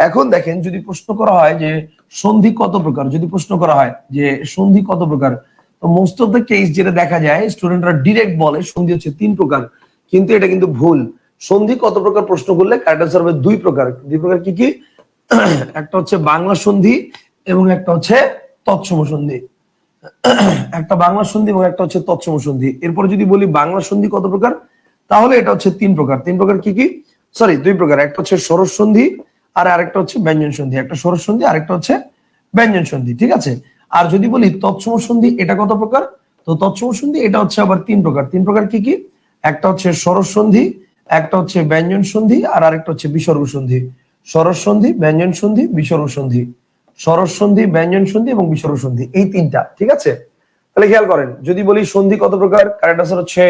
এখন দেখেন যদি প্রশ্ন করা হয় যে সন্ধি কত প্রকার, যদি প্রশ্ন করা হয় যে সন্ধি কত প্রকার, তো মোস্ট অফ দ্য কেস যেটা দেখা যায় স্টুডেন্টরা ডিরেক্ট বলে সন্ধি হচ্ছে তিন প্রকার, কিন্তু এটা কিন্তু ভুল। সন্ধি কত প্রকার প্রশ্ন করলে কারেক্ট আনসার হবে দুই প্রকার। দুই প্রকার কি কি? একটা হচ্ছে বাংলা সন্ধি এবং একটা হচ্ছে তৎসম সন্ধি। একটা বাংলা সন্ধি এবং একটা হচ্ছে তৎসম সন্ধি। এরপরে যদি বলি বাংলা সন্ধি কত প্রকার, তাহলে এটা হচ্ছে তিন প্রকার। তিন প্রকার কি কি? সরি দুই প্রকার। একটা হচ্ছে সরস সন্ধি আর আরেকটা হচ্ছে ব্যঞ্জন সন্ধি, একটা সরস সন্ধি, আরেকটা হচ্ছে ব্যঞ্জন সন্ধি, ঠিক আছে? আর যদি বলি তৎসম সন্ধি, এটা কত প্রকার? তো তৎসম সন্ধি, এটা হচ্ছে আবার তিন প্রকার। তিন প্রকার কি কি? একটা হচ্ছে সরস সন্ধি, একটা হচ্ছে ব্যঞ্জন সন্ধি, আর আরেকটা হচ্ছে বিসর্গ সন্ধি। সরস সন্ধি, ব্যঞ্জন সন্ধি, বিসর্গ সন্ধি। সরস সন্ধি, ব্যঞ্জন সন্ধি এবং বিসর্গ সন্ধি, এই তিনটা, ঠিক আছে? তাহলে খেয়াল করেন, যদি বলি সন্ধি কত প্রকার? কারেক্ট আনসার হচ্ছে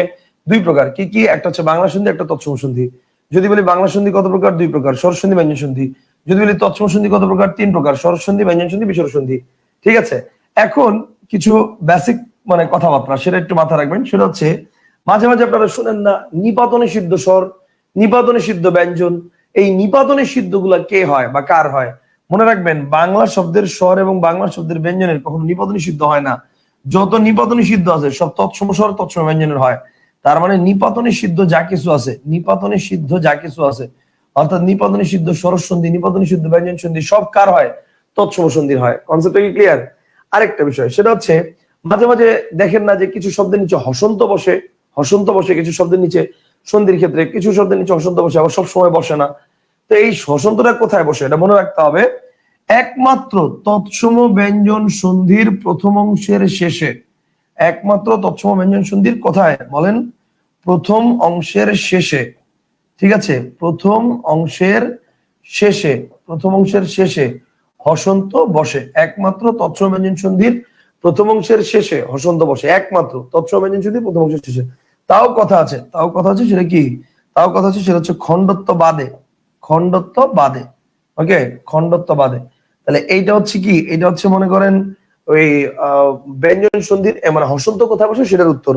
দুই প্রকার। কি কি? একটা হচ্ছে বাংলা সন্ধি, একটা তৎসম সন্ধি। যদি বলি বাংলা সন্ধি কত প্রকার? দুই প্রকার। সরস সন্ধি, ব্যঞ্জন সন্ধি। যদি বলি তৎসম সন্ধি কত প্রকার? তিন প্রকার। সরস সন্ধি, ব্যঞ্জন সন্ধি বিসর্গ সন্ধি। ঠিক আছে? এখন কিছু বেসিক মানে কথাবার্তা, সেটা একটু মাথা রাখবেন। সেটা হচ্ছে, মাঝে মাঝে আপনারা শুনেন না, নিপাতনে সিদ্ধ স্বর, নিপাতনে সিদ্ধ ব্যঞ্জন। এই নিপাতনে সিদ্ধগুলা কে হয় বা কার হয়? মনে রাখবেন, বাংলা শব্দের স্বর এবং বাংলা শব্দের ব্যঞ্জনের কখনো নিপাতনী সিদ্ধ হয় না। যত নিপাতনী সিদ্ধ আছে, সব তৎসম স্বর, তৎসম ব্যঞ্জনের হয়। তার মানে নিপাতনী সিদ্ধ যা কিছু আছে, নিপাতনী সিদ্ধ যা কিছু আছে, অর্থাৎ নিপাতনী সিদ্ধ সরস সন্ধি নিপাতনী সিদ্ধ ব্যঞ্জন সন্ধি সব কার হয়? তৎসম সন্ধির হয় কনসেপ্টটা কি ক্লিয়ার আরেকটা বিষয়, সেটা হচ্ছে, মাঝে মাঝে দেখেন না যে কিছু শব্দের নিচে হসন্ত বসে হসন্ত বসে কিছু শব্দের নিচে সন্ধির ক্ষেত্রে, কিছু শব্দের নিচে হসন্ত বসে আবার সব সময় বসে না। তো এই হসন্তটা কোথায় বসে, এটা মনে রাখতে হবে। একমাত্র তৎসম ব্যঞ্জন সন্ধির প্রথম অংশের শেষে একমাত্র তৎসম ব্যঞ্জন সন্ধির কোথায় বলেন, প্রথম অংশের শেষে, ঠিক আছে? প্রথম অংশের শেষে, প্রথম অংশের শেষে হসন্ত বসে। একমাত্র তৎসম ব্যঞ্জন সন্ধির প্রথম অংশের শেষে হসন্ত বসে। একমাত্র তৎসম ব্যঞ্জন সন্ধির প্রথম অংশের শেষে। তাও কথা আছে। তাও কথা আছে সেটা কি? তাও কথা আছে সেটা হচ্ছে খণ্ডত্ব বাদে খণ্ডত্ব বাদে ওকে খণ্ডত্ব বাদে তাহলে এইটা হচ্ছে কি? এটা হচ্ছে, মনে করেন ওই ব্যঞ্জন সন্ধির মানে হসন্ত কোথায় বসে সেটার উত্তর।